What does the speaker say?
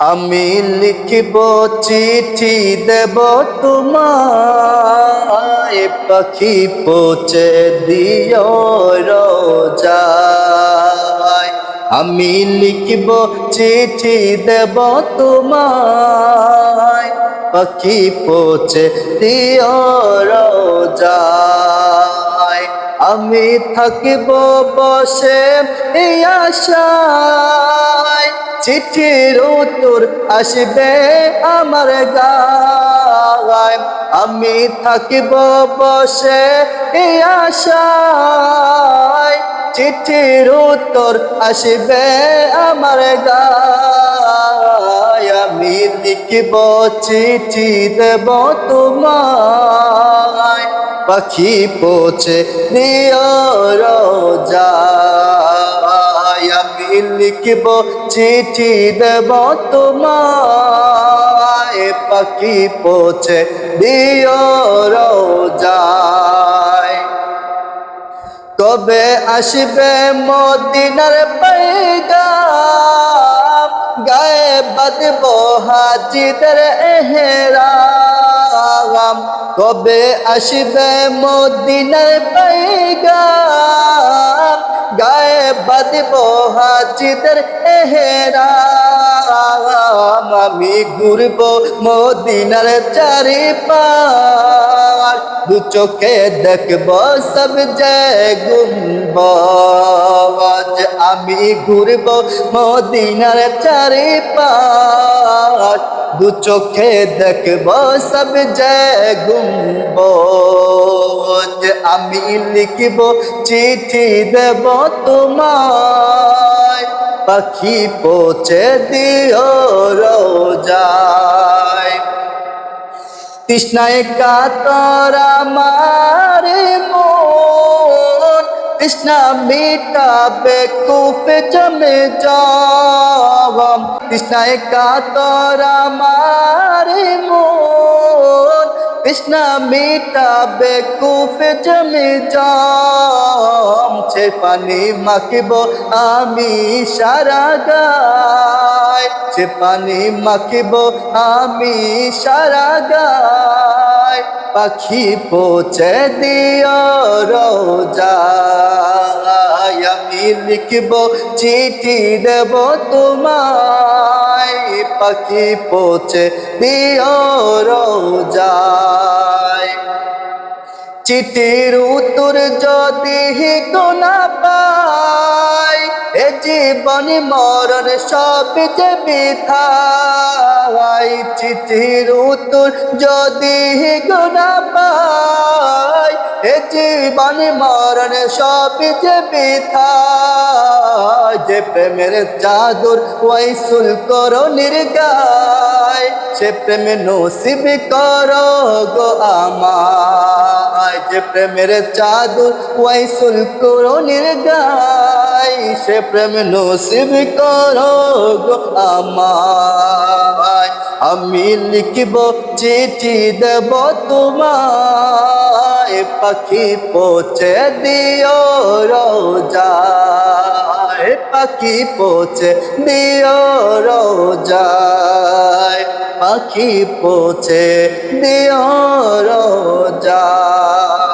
আমি লিখিব চিঠি দেব তোমায়, পাখি পৌঁছে দিও রোজায়। আমি লিখিব চিঠি দেব তোমায়, পাখি পৌঁছে দিও রোজায়। আমি থাকিব বসে এই আশায় চিঠির উত্তর আসবে আমার গায়। আমি থাকিব বসে এই আশায়। চিঠির উত্তর আসবে আমার গায়। আমি লিখিব চিঠি দেব তোমায়। পাখি পৌঁছে নিয় আমি লিখব, চিঠি দেব তোমায়। পাখি পোছে দিও যায় তবে আসবে মদিনার পৈগাম গায়ে বাঁধব হাজিদের এহেরা কবে আসবে মদিনার পাইগা গায়ে বাদিব হাজিদের এহেরা আমি ঘুরব মদিনার চারি পা দু চোখে দেখব সব গুম্বজ আমি ঘুরব মদিনার চারি পার দু চোখে দেখব সব জয় গুম্বজ আমি লিখব চিঠি দেব তোমায়। পাখি পৌঁছে দিও রোজায় তৃষ্ণায় কাতর আমার মন তৃষ্ণা মিটাবে কুফে জমে জম তৃষ্ণায় কাতর আমার মন। তৃষ্ণা মিটাবে কুফে জমে। সে পানি মাখিব আমি সারা গায়। সে পানি মাখিব আমি সারা গায়। পাখি দিও রোজায় আমি লিখব, চিঠি দেব তোমায় পাখি পৌঁছে দিও যায় চিঠির উত্তর যদি না পাই জীবন মরণ সব যে বিথাই চিঠির উত্তর যদি গোনা পাই, এ জীবন মরণ সব যে বিথাই যে প্রেমের চাদর ওয়াইসুল করো নির্গায়, সে প্রেমে নসিব করো গো আমায়। যে প্রেমের চাদর ওয়াইসুল করো নির্গায় সে প্রেম নসিব করো গো আমায়। আমি লিখব চিঠি দেব তোমায়, পাখি পৌঁছে দিও রোজায়। পাখি পৌঁছে দিও রোজায়, পাখি পৌঁছে দিও রোজায়।